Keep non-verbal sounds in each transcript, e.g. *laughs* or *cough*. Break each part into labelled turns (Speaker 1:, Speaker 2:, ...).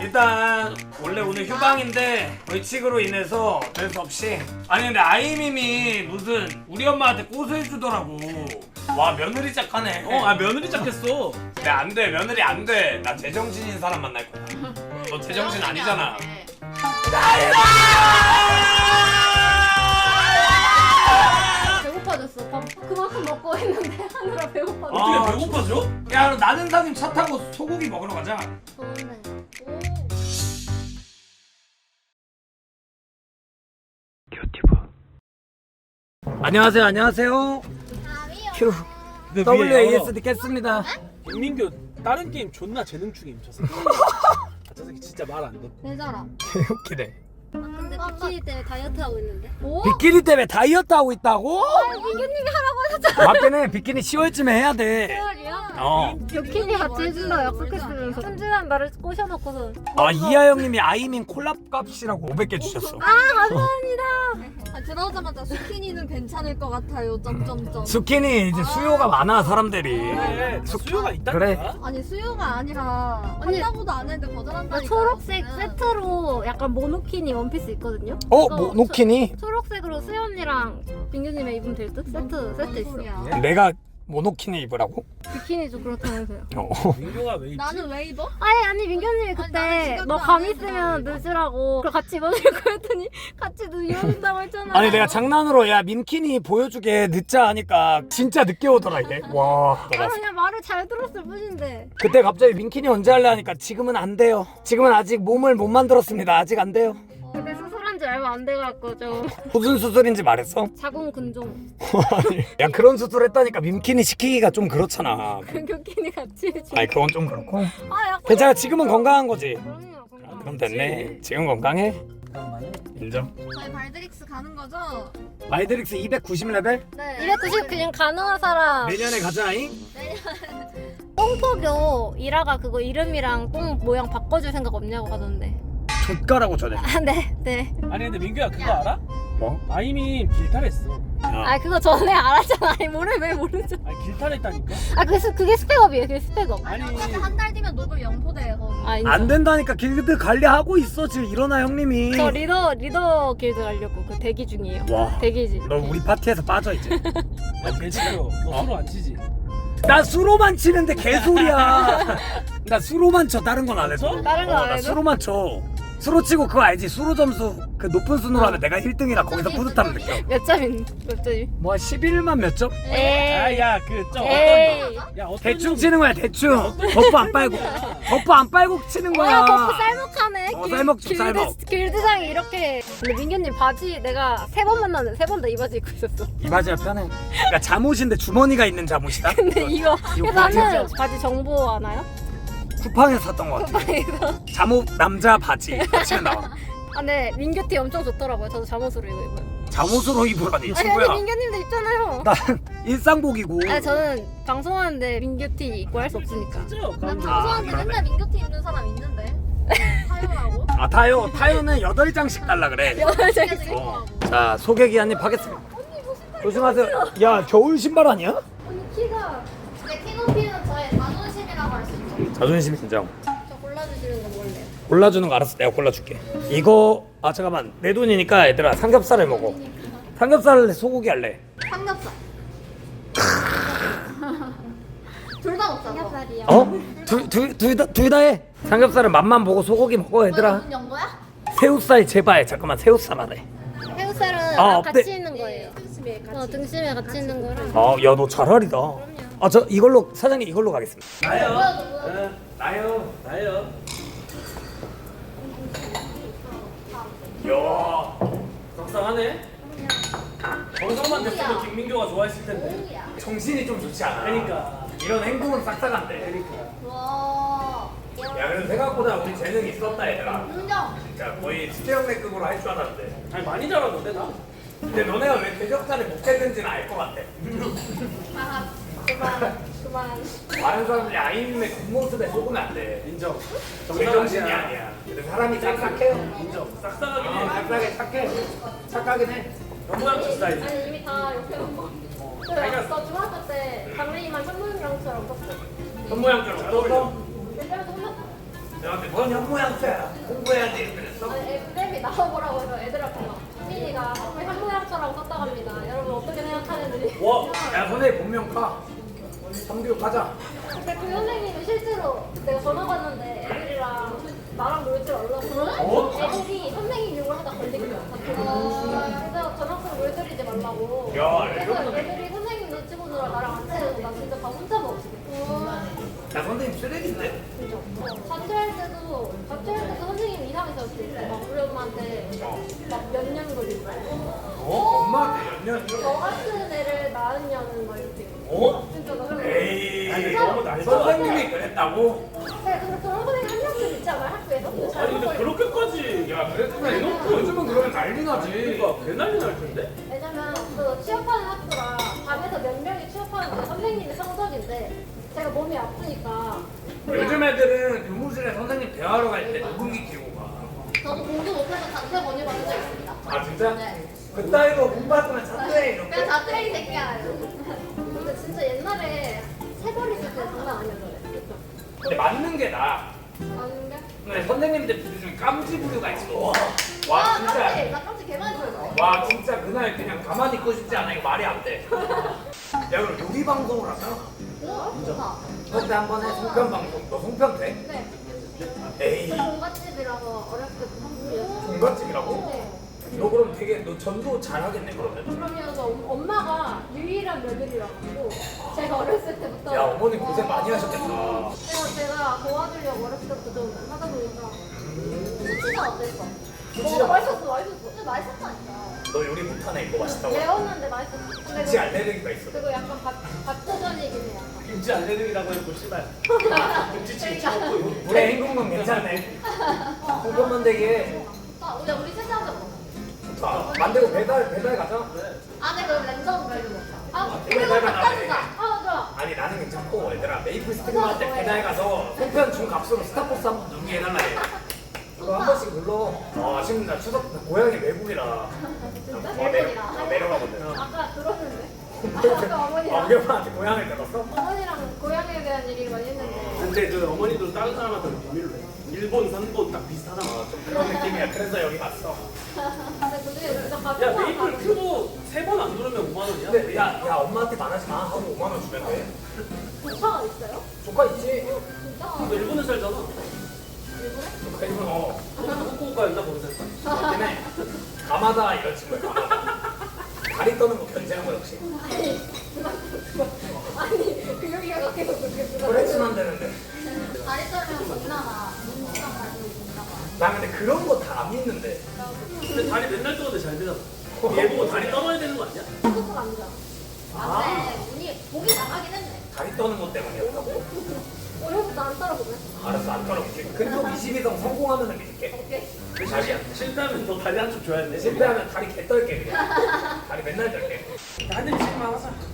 Speaker 1: 일단 원래 오늘 휴방인데 벌칙으로 인해서 어쩔 수 없이 아니 근데 아이님이 무슨 우리 엄마한테 꽃을 주더라고 와 며느리 짝하네
Speaker 2: 어, 아 며느리 짝했어.
Speaker 1: 근데 안돼 며느리 안돼 나 제정신인 사람 만날 거야 너 제정신 아니잖아
Speaker 3: 배고파졌어. 밥 그만큼 먹고 했는데 하느라 배고파졌어.
Speaker 1: 아,
Speaker 2: 어떻게 배고파져?
Speaker 1: 야 나는 사님 차 타고 소고기 먹으러 가자
Speaker 3: 좋네.
Speaker 1: 안녕하세요 안녕하세요 큐
Speaker 2: 근데 위에
Speaker 1: WASD 깼습니다
Speaker 2: 김민규 다른 게임 존나 재능충임 저 새끼. 아, 저 새끼 진짜 말 안 돼.
Speaker 3: 내 자라.
Speaker 1: 웃기네
Speaker 3: 아, 근데 비키니 때문에 다이어트 하고 있는데. 오?
Speaker 1: 비키니 때문에 다이어트 하고 있다고?
Speaker 3: 민규님이 하라고 하셨잖아.
Speaker 1: 맞기는 비키니 10월쯤에 해야
Speaker 3: 돼야
Speaker 1: 어.
Speaker 3: 비키니 같이 해준다 약속했으면서 현진한 나를 꼬셔놓고서.
Speaker 1: 아 이하 형님이 아이민 콜랍 값이라고 500개 주셨어.
Speaker 3: 아 감사합니다. 아, 들어오자마자 스키니는 괜찮을 것 같아요. 점점점.
Speaker 1: 스키니 이제 수요가 많아 사람들이.
Speaker 2: 그래,
Speaker 1: 수-
Speaker 2: 수요가 있다니까.
Speaker 1: 그래.
Speaker 3: 아니 수요가 아니라
Speaker 4: 언니,
Speaker 3: 한다고도 안 했는데 거절한다니까.
Speaker 4: 나 초록색 세트로 약간 모노키니 원피스 있거든요.
Speaker 1: 어
Speaker 4: 그거
Speaker 1: 뭐, 노키니?
Speaker 4: 초- 초록색으로 수연이랑 민규님의 입으면 될 듯? 세트 세트 있어.
Speaker 1: 내가 모노키니 입으라고?
Speaker 4: 비키니 좀 그렇다면서요.
Speaker 1: 어.
Speaker 2: 민규가 왜 있지?
Speaker 3: 나는 왜 입어?
Speaker 4: 아니 아니 민규님이
Speaker 3: 나는
Speaker 4: 그때
Speaker 3: 지각도
Speaker 4: 너
Speaker 3: 안
Speaker 4: 감
Speaker 3: 했는데.
Speaker 4: 있으면 늦으라고 그럼 같이 입어줄 거 했더니 같이 늦는다고 했잖아.
Speaker 1: 아니 내가 장난으로 야 민키니 보여주게 늦자 하니까 진짜 늦게 오더라 이게. 와.
Speaker 4: 아
Speaker 1: 내가
Speaker 4: 그냥 말을 잘 들었을 뿐인데.
Speaker 1: 그때 갑자기 민키니 언제 할래 하니까 지금은 안 돼요. 지금은 아직 몸을 못 만들었습니다. 아직 안 돼요.
Speaker 4: 근데 지 얼마 안 돼갖고 좀
Speaker 1: 무슨 수술인지 말했어? *laughs*
Speaker 4: 자궁 근종
Speaker 1: 아니, 야 그런 수술 했다니까 민키니 시키기가 좀 그렇잖아.
Speaker 4: 근교키니 같이 해줘.
Speaker 1: 아니 그건 좀 그렇고.
Speaker 4: 아 약간
Speaker 1: 괜찮아 지금은 건강한 거지.
Speaker 4: 그럼요. 그럼요.
Speaker 1: 그럼 됐네. 지금 건강해. 인정.
Speaker 3: 저희 발드릭스 가는 거죠?
Speaker 1: 마이드릭스 290레벨?
Speaker 3: 네.
Speaker 4: 290 그냥 가능한 사람
Speaker 1: 내년에 가자잉.
Speaker 4: 뽕포교 이라가 그거 이름이랑 뽕 모양 바꿔줄 생각 없냐고 하던데
Speaker 1: 좆가라고 전해.
Speaker 4: 아 네 네
Speaker 2: 아니 근데 민규야 그거 알아?
Speaker 1: 뭐?
Speaker 2: 아이민 길탈했어.
Speaker 1: 야,
Speaker 4: 아 그거 전에 알았잖아 아니 모르 왜 모르죠
Speaker 2: 아니 길탈했다니까.
Speaker 4: 아 그게, 스- 그게 스펙업이에요 그게 스펙업
Speaker 2: 아니
Speaker 3: 한달 뒤면 녹음 영포대 거기.
Speaker 4: 아 인정
Speaker 1: 안 된다니까 길드 관리하고 있어 지금 일어나 형님이.
Speaker 4: 저 리더 리더 길드 가려고 그 대기 중이에요
Speaker 1: 와.
Speaker 4: 대기지
Speaker 1: 너 우리 파티에서 빠져 이제. *laughs*
Speaker 2: 야 배지표 너 술을 안 치지?
Speaker 1: 나 수로만 치는데 개소리야. *laughs* 나 수로만 쳐 다른 건 안 해서.
Speaker 4: 다른 건안
Speaker 1: 어, 나
Speaker 4: 해도?
Speaker 1: 수로만 쳐. 수로 치고 그거 알지? 수로 점수 그 높은 순으로 하면 내가 1등이라 거기서 뿌듯함 느껴.
Speaker 4: 몇 점인 몇 점이
Speaker 1: 뭐 11만 몇 점?
Speaker 4: 에이
Speaker 2: 아야그좀
Speaker 4: 에이
Speaker 2: 야 어떤
Speaker 1: 대충 치는 거야 대충. 버프 안 빨고. 버프 안 빨고 치는 거야.
Speaker 4: 아 버프 쌀먹하네
Speaker 1: 어,
Speaker 4: 길-
Speaker 1: 쌀먹 좀
Speaker 4: 길드,
Speaker 1: 쌀먹.
Speaker 4: 길드장이 이렇게 근데 민규님 바지 내가 세 번 만났는데 세 번 다 이 바지 입고 있었어
Speaker 1: 이 바지가 편해. 그러니까 잠옷인데 주머니가 있는 잠옷이다.
Speaker 4: 근데 이거 나는
Speaker 1: 바지.
Speaker 4: 바지 정보 아나요?
Speaker 1: 쿠팡에서 샀던 것 같아.
Speaker 4: 그래서
Speaker 1: 잠옷 남자 바지 치면 나와. *laughs*
Speaker 4: 아 근데 민규티 엄청 좋더라고요 저도 잠옷으로 이거 입어요
Speaker 1: 잠옷으로 입으라니
Speaker 4: 아니
Speaker 1: 친구야.
Speaker 4: 근데 민규님도 입잖아요
Speaker 1: 난 일상복이고.
Speaker 4: 아니 저는 방송하는데 민규티 입고 할 수 없으니까
Speaker 2: 진짜
Speaker 3: 난
Speaker 2: 그럼
Speaker 3: 방송하는데
Speaker 1: 그러네.
Speaker 3: 맨날 민규티 입는 사람 있는데. 타요라고?
Speaker 1: 아 타요 타요는 8장씩 달라 그래. *laughs*
Speaker 3: 그래서 입고
Speaker 1: 어.
Speaker 3: 하고.
Speaker 1: 자 소개 기 한입 하겠습니다. 조심하세요. 야 겨울 신발 아니야?
Speaker 3: 자존심
Speaker 1: 인정.
Speaker 4: 저 골라주시는 거 뭘래요?
Speaker 1: 골라주는 거 알았어. 내가 골라줄게. 이거 아 잠깐만 내 돈이니까 얘들아 삼겹살을 먹어. 삼겹살을 소고기 할래.
Speaker 3: 삼겹살. *laughs* 둘 다 먹자. 너.
Speaker 4: 삼겹살이요
Speaker 1: 어? 둘둘둘다 해. 삼겹살은 맛만 보고 소고기 먹어 얘들아.
Speaker 3: 무슨 연거야?
Speaker 1: 새우살 제발 잠깐만 새우살 하래.
Speaker 4: 새우살은
Speaker 1: 아,
Speaker 4: 아,
Speaker 1: 없대.
Speaker 4: 같이 있는 거예요 등심에 같이 어 등심에 같이 있는 거랑
Speaker 1: 아야 너 잘하리다. 아저 이걸로 사장님 이걸로 가겠습니다. 나요. 나요.
Speaker 2: 나요.
Speaker 1: 야 속상하네. 정성만 됐으면 김민교가 좋아했을 텐데. 정신이 좀 좋지 않아.
Speaker 2: 그러니까.
Speaker 1: 이런 행동은 싹싹한데.
Speaker 2: 그러니까.
Speaker 3: 와.
Speaker 1: 야 그래도 생각보다 우리 재능 있었다 얘들아.
Speaker 3: 인정.
Speaker 1: 진짜 거의 수재형내급으로 할 줄 알았는데.
Speaker 2: 아니 많이 잘하던데 나.
Speaker 1: 근데 너네가 왜 대적자를 못했는지는 알 것 같아.
Speaker 3: 아, 그만. 그만.
Speaker 1: 많은 사람들이 아이님의 겉모습에 속으면 안 돼.
Speaker 2: 인정.
Speaker 1: 정정신이 아니야. 근데 사람이 싹싹해요.
Speaker 2: 인정.
Speaker 1: 어,
Speaker 2: 싹싹하긴 해.
Speaker 1: 싹싹해 착해. 착하긴 해.
Speaker 2: 영모양처 스타일.
Speaker 4: 아니 이미 다 이렇게 먹어 그래 저 중학교 때
Speaker 1: 겉모양처럼 떴어?
Speaker 4: 옛날부터 혼났어
Speaker 1: 내가 근데 뭔 현모양처야 공부해야 돼 그랬어?
Speaker 4: 아니 앱이 나와보라고 해서 애들한테 막 수민이가 선물 현모양처럼 썼다고 합니다. 여러분 어떻게 생각하는지.
Speaker 1: 와, 야 선생님 본명 가. 삼교육 하자.
Speaker 4: 근데 그 선생님이 실제로 내가 전화 받는데 애들이랑 나랑 놀지 말라고.
Speaker 1: 어?
Speaker 4: 애들이 선생님 욕을 하다 걸린 거야. 그래서 전학생 물들이지 말라고.
Speaker 1: 야,
Speaker 4: 그래서 애들이 선생님 눈치 보느라 나랑 안 친해서 나 진짜 밥 혼자 먹었어.
Speaker 1: 야 선생님 쓰레기인데?
Speaker 4: 진짜. 자퇴할 때도 자퇴할 때도 선생님 이상해서 막 우리 엄마한테 막 몇 년 걸리고.
Speaker 1: 어? 엄마한테 몇 년?
Speaker 4: 너 같은 애를 낳은 년은 막 이렇게.
Speaker 1: 어?
Speaker 4: 진짜 나 그래서.
Speaker 1: 에이,
Speaker 2: 아니, 너무 날도
Speaker 1: 선생님이 그랬다고?
Speaker 4: 네, 한 않아요 학교에서?
Speaker 2: 아니 근데 그렇게까지
Speaker 1: 야, 그랬으면 이거 요즘은 그러면 난리 나지.
Speaker 2: 그러니까 개 난리 날 텐데?
Speaker 4: 왜냐면 그 취업하는 학교랑 반에서 몇 명이 취업하는데 선생님이 성적인데 제가 몸이 아프니까
Speaker 1: 요즘 애들은 교무실에 선생님 대화하러 갈 때 녹음기 끼고 가.
Speaker 4: 저도 공부 못해서 자퇴 권유 받은 적 있습니다.
Speaker 1: 아 진짜?
Speaker 4: 네.
Speaker 1: 그 따위로 공부했으면 자퇴 이렇게.
Speaker 4: 그냥 자퇴 이 새끼야. 진짜 옛날에 세벌 있을 때 장난 아니었는데. 그쵸?
Speaker 1: 근데 맞는 게 나.
Speaker 4: 아닌데?
Speaker 1: 근데 선생님들 부류 중에 깜지 부류가 있어. 와
Speaker 4: 아,
Speaker 1: 진짜.
Speaker 4: 깜찍! 나 깜찍 개 많이 들어요.
Speaker 1: 와 진짜 그날 그냥 가만히 있고 싶지 않아 이거 말이 안 돼. 야 그럼 요리 방송을 하잖아.
Speaker 4: 오, 좋다.
Speaker 1: 그때 한번 해 송편 방송. 너 송편 돼?
Speaker 4: 네.
Speaker 1: 에이
Speaker 4: 종갓집이라서 어렸을 때 한국이었어요.
Speaker 1: 종갓집이라고?
Speaker 4: 네.
Speaker 1: 너 그럼 되게 너 전도 잘하겠네 그러면.
Speaker 4: 그러면서 엄마가 유일한 며느리라고 제가 어렸을 때부터
Speaker 1: 야 어머니 고생 많이 하셨겠다.
Speaker 4: 그래서 제가 도와주려고 어렸을 때부터 좀 하다 보니까 수치가 어땠어?
Speaker 1: 수치가
Speaker 4: 어, 맛있었어 맛있었어 진짜 맛있었다니까
Speaker 1: 너 요리 못하네 이거 맛있다고.
Speaker 4: 매웠는데 맛있었어 근데
Speaker 1: 김치 알레르기가 있어.
Speaker 4: 그리고 약간 밥, 밥도전이긴 해 약간
Speaker 2: 김치 알레르기라고 해놓고 씨발
Speaker 4: 그러니까.
Speaker 2: 먹고
Speaker 1: 물에 헹군 괜찮네. 송편 만들기 해.
Speaker 4: 아, 우리 우리 셋이 하자
Speaker 1: 만들고 배달 배달 가자.
Speaker 4: 아, 네 그럼 랜덤 말고 먹자. 아, 그리고. 주자. 아, 좋아.
Speaker 1: 아니 나는 괜찮고 얘들아 메이플 할때 배달 가서 송편 준 값으로 스타버스 한번 누르게 해달라 해. 그거 한 번씩 눌러. 아 지금 나 추석 나 고향이 외국이라.
Speaker 4: 진짜?
Speaker 1: 어, 내려,
Speaker 4: 대박이다.
Speaker 1: 어, 내려가거든.
Speaker 4: 아까 들었는데. *laughs* 아까
Speaker 1: 아,
Speaker 4: 어머니랑
Speaker 1: 우리 엄마한테 고향을 들었어?
Speaker 4: 어머니랑 고향에 대한 얘기를 많이 했는데.
Speaker 2: 근데 그 어머니도 다른 사람한테 비밀로 해 일본 산본 딱 비슷하잖아
Speaker 1: 어, 좀 그런 *laughs* 느낌이야. 그래서 여기 왔어.
Speaker 4: 근데 그게 진짜 가족
Speaker 2: 야 메이플 큐도 세번 안 누르면 5만 원이야?
Speaker 1: 근데 야, 야 엄마한테 말하지 마. 하고 5만 원 주면 돼.
Speaker 4: 조차가 있어요?
Speaker 1: 조카 있지?
Speaker 4: 진짜?
Speaker 2: 너 일본에 살잖아
Speaker 4: 일본에?
Speaker 1: 조카 있으면 어.
Speaker 2: 후쿠오카였나 거기 살까?
Speaker 1: 그렇긴 해. 가마다 이런 친구야. 가마다. 다리 떠는 거 견제한 거 역시.
Speaker 4: 아니 그 여기가 그렇게 그렇게
Speaker 1: 프레츠만 되는데.
Speaker 4: 다리 떨면 존나가 눈치랑 가지고 존나가
Speaker 1: 나 근데 그런 거 다 안 믿는데.
Speaker 2: 근데 다리 맨날 떠는데 잘 되잖아 얘 보고 다리 떠나야 되는 거 아니야?
Speaker 4: 한국도 남자
Speaker 2: 아.
Speaker 4: 안돼 운이 목이 나가긴 했네
Speaker 1: 다리 떠는 것 때문이었다고?
Speaker 4: 오늘부터 안 따라보네
Speaker 1: 알았어 안 떨어볼게. 근속 22성 성공하면 믿을게.
Speaker 4: 오케이
Speaker 1: 그 자리야.
Speaker 2: 실패하면 너 다리 한쪽 줘야 돼
Speaker 1: 실패하면 다리 개 떨게 그냥. 다리 맨날 떨게.
Speaker 2: 한 입씩만 하자 맞잖아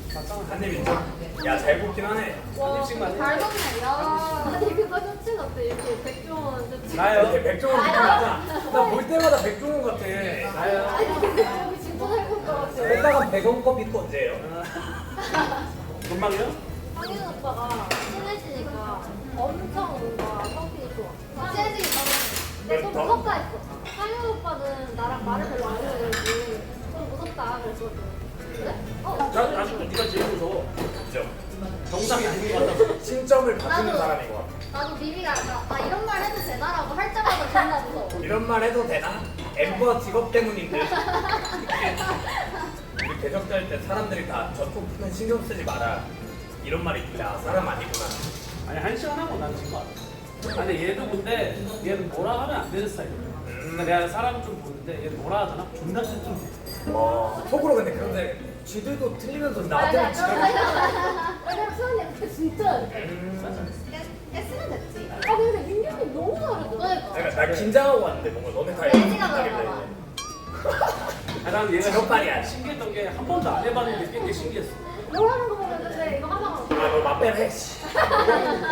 Speaker 1: 한입 인정. 야잘 굽긴 하네.
Speaker 2: 한 입씩만
Speaker 4: 해잘 덥네 야 아니 그거 셔츠 같아 이렇게 백종원 셔츠
Speaker 2: 나요?
Speaker 1: 이렇게 백종원 느낌 나잖아. 나볼 때마다 백종원 같아.
Speaker 2: 나요
Speaker 4: 아니 근데 여기 진짜 잘 굽은 것 같아
Speaker 1: 뺐다가 백원컵 입고 언제예요? *laughs*
Speaker 2: 금방이요?
Speaker 4: 황인 오빠가 친해지니까 엄청 뭔가 성격이 좋아. 좀
Speaker 1: 그랬다?
Speaker 4: 무섭다 했어. 황인 오빠는 나랑 말을 별로 안 그런지 좀 무섭다 그랬거든. 어?
Speaker 2: 나 아직도 네가 제일 무서워. 정상이 아닌 것 같아서
Speaker 1: 신점을 받는
Speaker 4: 나도.
Speaker 1: 사람인 것 같아.
Speaker 4: 나도 미미가 나, 나 이런 말 해도 되나라고 할 때마다 존나 무서워.
Speaker 1: 이런 말 해도 되나? 엠버 직업 때문인 듯. *laughs* 우리 대적자일 때 사람들이 다 저쪽 푸는 신경 쓰지 마라. 이런 말이 있다. 사람 아니구나.
Speaker 2: 아니 한 시간 하고 난 지금 알아 아니 얘도 근데 얘는 뭐라 하면 안 되는 스타일이야 근데 내가 사람 좀 보는데 얘는 뭐라 하잖아 존나 좀
Speaker 1: 와, 속으로 근데 그런데 쥐들도 틀리면서
Speaker 4: 아니,
Speaker 1: 지금
Speaker 4: 왜냐면 수현이한테 진짜
Speaker 3: 깼으면 됐지.
Speaker 4: 아 근데 민규님 너무 잘해.
Speaker 1: 내가 나 긴장하고 왔는데 뭔가 너네 다
Speaker 3: 돼지가
Speaker 1: 긴장하길래.
Speaker 3: 그런가
Speaker 2: 아, 난 얘가
Speaker 1: 직업발이야.
Speaker 2: 신기했던 게 한 번도 안 해봤는데 꽤 신기했어
Speaker 4: 뭘 하는 거 보면 근데 이거 하다가
Speaker 1: 아너 맛배래. 씨. 이거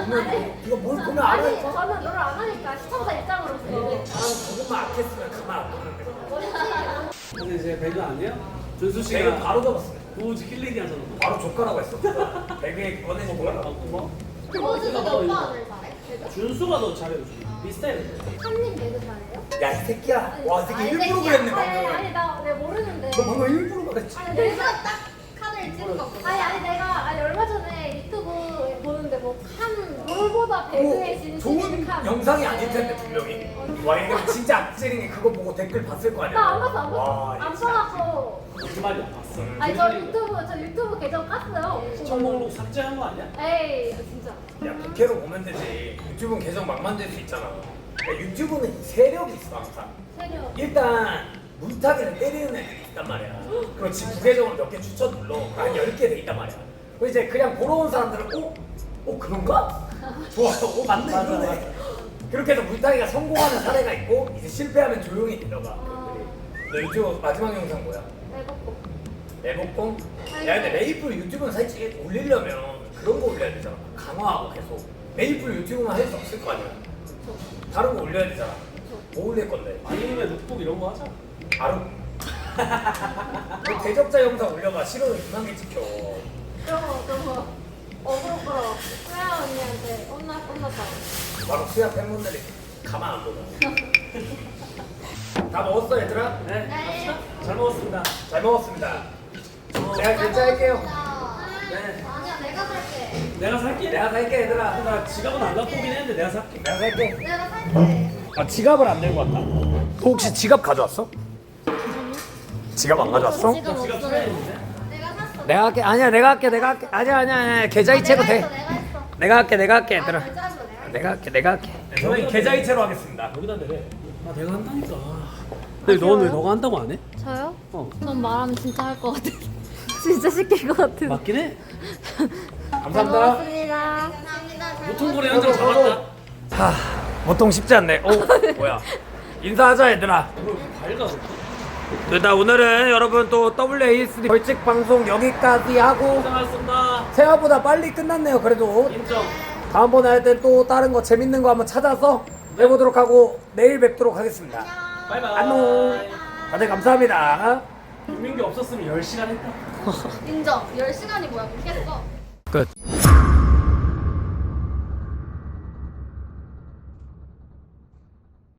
Speaker 1: 보면 이거 뭘 보면 알아.
Speaker 4: 아니 저는 너를 안 하니까 시청자 입장으로서
Speaker 1: 나는 조금만 악했으면 가만 안 보는데.
Speaker 2: 근데 이제 배그 아니에요? 준수
Speaker 1: 배그
Speaker 2: 씨가
Speaker 1: 바로 잡았어.
Speaker 2: 도우지 킬링이 하잖아
Speaker 1: 바로 족가라고 했어. *laughs* 배그에 꺼내지
Speaker 2: 뭐라
Speaker 1: 뭐라.
Speaker 2: 고 뭐?
Speaker 4: 그거 진짜 오빠를 잘해?
Speaker 2: 준수가 더 잘해요. 비슷해.
Speaker 4: 한님 개그 잘해요?
Speaker 1: 야 이 새끼야 와 이 새끼
Speaker 4: 아니,
Speaker 1: 일부러. 그랬네
Speaker 4: 아니,
Speaker 1: 방금
Speaker 4: 아니 나 내가 모르는데
Speaker 1: 너 방금 일부러 그랬지
Speaker 4: 아니 내가
Speaker 3: 딱 칸을 찍은 거구나.
Speaker 4: 아니 아니 내가 아니 얼마 전에 유튜브 보는데 뭐 칸 롤보다 배그의 진심
Speaker 1: 좋은
Speaker 4: 칸
Speaker 1: 영상이 아닐 텐데 분명히 와 이거 진짜 악질이니 그거 보고 댓글 봤을 거 아니야
Speaker 4: 나안 봤어 안
Speaker 1: 와,
Speaker 4: 봤어 안. 봐갖고
Speaker 2: 거짓말이 안 봤어.
Speaker 4: 아니 저 유튜브 저 유튜브 계정 깠어요.
Speaker 2: 시청 목록 삭제한 거 아니야?
Speaker 4: 에이 진짜.
Speaker 1: 야 국회로 보면 되지. 유튜브는 계정 막 만들 수 있잖아. 야, 유튜브는 이 세력이 있어 항상.
Speaker 4: 세려
Speaker 1: 일단 물타기를 때리는 애들이 있단 말이야. 그럼 지 부계정을 몇 개 추천 눌러. 한 10개 돼 있단 말이야. 그럼 이제 그냥 보러 온 사람들은 어? 어 그런가? *laughs* 좋아 어 맞네
Speaker 2: 맞아,
Speaker 1: 이러네. 그렇게 해서 물타기가 성공하는 사례가 있고 이제 실패하면 조용히 내려가. 너 유튜브 마지막 영상 뭐야?
Speaker 4: 내먹고
Speaker 1: 매복공? 야 근데 메이플 유튜브는 사실 올리려면 그런 거 올려야 되잖아. 강화하고 계속. 메이플 유튜브만 할 수 없을 거 아니야. 다른 거 올려야 되잖아. 뭐 올릴 건데?
Speaker 2: 아니면 룩북 이런 거 하자.
Speaker 1: 바로. *laughs* 그 대적자 영상 올려봐. 2만 개 찍혀.
Speaker 4: 그런 거 그런 거 어그로 끌어 수야 언니한테 혼나 혼났다
Speaker 1: 바로 수야 팬분들이 가만 안 보다 *laughs* 다 먹었어 얘들아?
Speaker 2: 네. 갑시다. 잘 먹었습니다.
Speaker 1: 잘 먹었습니다 내가 결제할게요
Speaker 2: 네.
Speaker 3: 아니야 내가 살게.
Speaker 2: 내가 살게.
Speaker 1: 내가 살게 얘들아
Speaker 2: 나 지갑은 안 갖고 오긴 했는데 내가 살게.
Speaker 1: 내가 살게
Speaker 3: 내가 살게.
Speaker 1: 아 지갑을 안 들고 왔다 너 혹시 지갑 가져왔어? 지갑 안 가져왔어?
Speaker 2: 지갑 있는데.
Speaker 3: 내가 샀어.
Speaker 1: 내가 할게 아니야 내가 할게 내가 할게 아니야 아니야 아니야 계좌이체로
Speaker 3: 내가
Speaker 1: 돼
Speaker 3: 했어 내가 했어.
Speaker 1: 내가 할게 내가 할게 얘들아
Speaker 3: 아. 내가
Speaker 1: 할게 내가 할게 저는 계좌이체로 하겠습니다
Speaker 2: 여기다 내래. 아 내가 한다니까. 근데 너는 왜 너가 한다고 안 해?
Speaker 4: 저요?
Speaker 2: 어.
Speaker 4: 전 말하면 진짜 할 것 같아 *laughs* 진짜 시킬 것 같은
Speaker 2: 맞긴 해.
Speaker 1: 감사합니다
Speaker 4: 먹었습니다
Speaker 3: 감사합니다. 잘
Speaker 2: 보통거리 한장 잡았다.
Speaker 1: 하 보통 쉽지 않네 어 *laughs* 뭐야 인사하자 얘들아
Speaker 2: 밝아.
Speaker 1: 일단 오늘은 여러분 또 WASD 벌칙 방송 여기까지 하고
Speaker 2: 고생하셨습니다.
Speaker 1: 생각보다 빨리 끝났네요 그래도
Speaker 2: 인정.
Speaker 1: 다음번에 할 때 또 다른 거 재밌는 거 한번 찾아서 해보도록 하고 내일 뵙도록 하겠습니다
Speaker 2: 바이바이.
Speaker 1: 안녕 다들 감사합니다
Speaker 2: 김민규 없었으면 10시간 했다.
Speaker 3: 인정. 10시간이 뭐야? 깼어.
Speaker 1: 끝